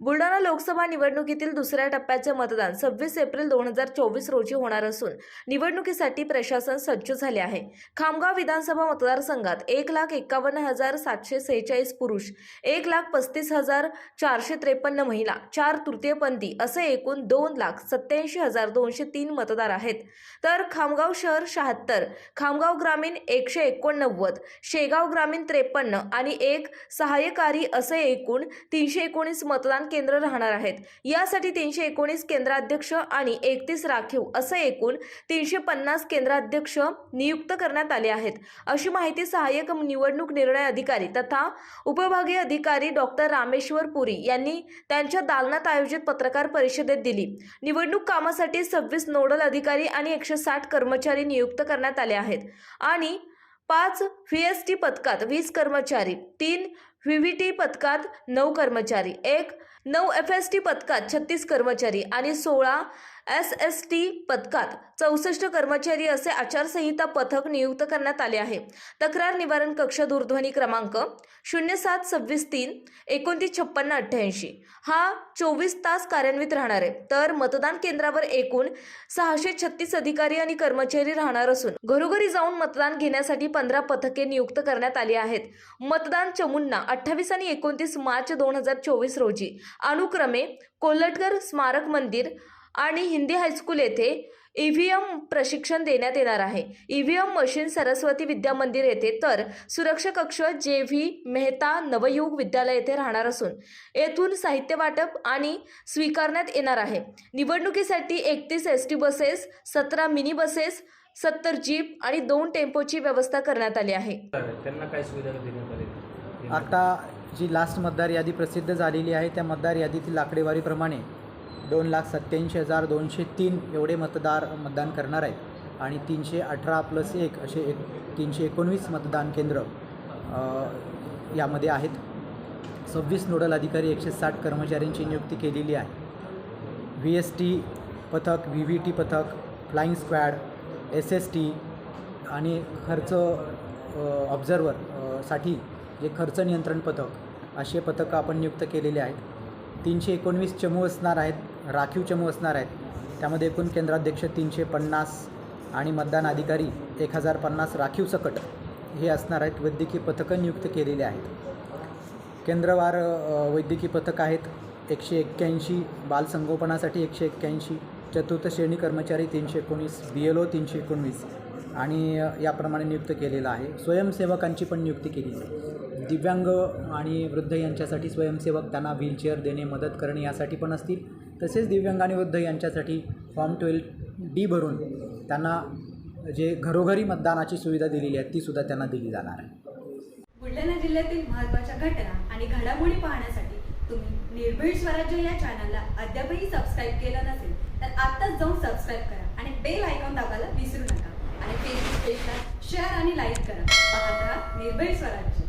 बुलढाणा लोकसभा निवडणुकीतील दुसऱ्या टप्प्याचे मतदान सव्वीस एप्रिल दोन हजार चोवीस रोजी होणार असून निवडणुकीसाठी प्रशासन सज्ज झाले आहे. खामगाव विधानसभा मतदारसंघात एक लाख एक्कावन्न हजार सातशे सेहेचाळीस पुरुष एक लाख पस्तीस हजार चारशे त्रेपन्न महिला चार तृतीयपंथी असे एकूण दोन लाख सत्याऐंशी हजार दोनशे तीन मतदार आहेत. तर खामगाव शहर शहात्तर खामगाव ग्रामीण एकशे एकोणनव्वद शेगाव ग्रामीण त्रेपन्न आणि एक सहाय्यकारी असे एकूण तीनशे एकोणीस मतदान केंद्र राहणार आहेत. यासाठी तीनशे एकोणीस केंद्राध्यक्ष आणि एकतीस राखीव असं एकूण तीनशे पन्नास केंद्राध्यक्ष नियुक्त करण्यात आले आहेत. अशी माहिती सहाय्यक निवडणूक निर्णय अधिकारी तथा उपविभागीय अधिकारी डॉक्टर रामेश्वर पुरी यांनी त्यांच्या दालनात आयोजित पत्रकार परिषदेत दिली. निवडणूक कामासाठी सव्वीस नोडल अधिकारी आणि एकशे साठ कर्मचारी नियुक्त करण्यात आले आहेत आणि पाच व्ही एस टी पथकात वीस कर्मचारी तीन व्ही व्ही टी पथकात नऊ कर्मचारी एक नऊ एफ एस टी पथकात छत्तीस कर्मचारी आणि सोळा एस एस टी पथकात चौसष्ट कर्मचारी असे आचारसंहिता पथक नियुक्त करण्यात आले आहे. तक्रार निवारण कक्ष दूरध्वनी क्रमांक शून्य सात सव्वीस तीन एकोणतीस छप्पन्न अठ्ठ्याऐंशी. हा चोवीस तास कार्यान्वित राहणार आहे. तर मतदान केंद्रावर एकूण सहाशे छत्तीस अधिकारी आणि कर्मचारी राहणार असून घरोघरी जाऊन मतदान घेण्यासाठी पंधरा पथके नियुक्त करण्यात आली आहेत. मतदान चमुंना अठ्ठावीस आणि एकोणतीस मार्च दोन हजार चोवीस रोजी. अनुक्रमे कोल्हटकर स्मारक मंदिर आणि हिंदी हायस्कूल येथे ईव्हीएम प्रशिक्षण देण्यात येणार आहे. ईव्हीएम मशीन सरस्वती विद्या मंदिर येथे तर सुरक्षा कक्ष जे व्ही मेहता नवयुग विद्यालय येथे राहणार असून येथून साहित्य वाटप आणि स्वीकारण्यात येणार आहे. निवडणुकीसाठी एकतीस एस टी बसेस सतरा मिनी बसेस सत्तर जीप आणि दोन टेम्पोची व्यवस्था करण्यात आली आहे. त्यांना काय सुविधा देण्यात आली? आता जी लास्ट मतदार यादी प्रसिद्ध झालेली आहे त्या मतदार यादीतील आकडेवारीप्रमाणे दोन लाख सत्त्याऐंशी हजार दोनशे तीन एवढे मतदार मतदान करणार आहेत. आणि तीनशे अठरा प्लस एक असे एक तीनशे एकोणवीस मतदान केंद्र यामध्ये आहेत. सव्वीस नोडल अधिकारी एकशे साठ कर्मचाऱ्यांची नियुक्ती केलेली आहे. व्ही एस टी पथक व्ही व्ही टी पथक flying squad S S T आणि खर्च ऑब्झर्वर साठी जे खर्च नियंत्रण पथक असे पथकं आपण नियुक्त केलेले आहेत. तीनशे एकोणवीस चमू असणार आहेत राखीव चमू असणार आहेत. त्यामध्ये एकूण केंद्राध्यक्ष तीनशे पन्नास आणि मतदान अधिकारी एक हजार पन्नास राखीव सकट हे असणार आहेत वैद्यकीय पथकं नियुक्त केलेले आहेत. केंद्रवार वैद्यकीय पथक आहेत एकशे एक्क्याऐंशी बालसंगोपनासाठी एकशे एक्क्याऐंशी चतुर्थ श्रेणी कर्मचारी तीनशे एकोणीस बी एल ओ तीनशे एकोणवीस आणि याप्रमाणे नियुक्त केलेलं आहे. स्वयंसेवकांची पण नियुक्ती केली आहे दिव्यांग आणि वृद्ध यांच्यासाठी स्वयंसेवक त्यांना व्हीलचेअर देणे मदत करणे यासाठी पण असतील. तसेच दिव्यांग आणि वृद्ध यांच्यासाठी फॉर्म ट्वेल्व डी भरून त्यांना जे घरोघरी मतदानाची सुविधा दिलेली आहे तीसुद्धा त्यांना दिली जाणार आहे. बुलढाणा जिल्ह्यातील महत्त्वाच्या घटना आणि घडामोडी पाहण्यासाठी तुम्ही निर्भीड स्वराज्य या चॅनलला अद्यापही सबस्क्राईब केलं नसेल तर आत्ताच जाऊन सबस्क्राईब करा आणि बेल आयकॉन दाबायला विसरू नका. आणि फेसबुक पेजला शेअर आणि लाईक करा. पाहत राहा निर्भीड स्वराज्य.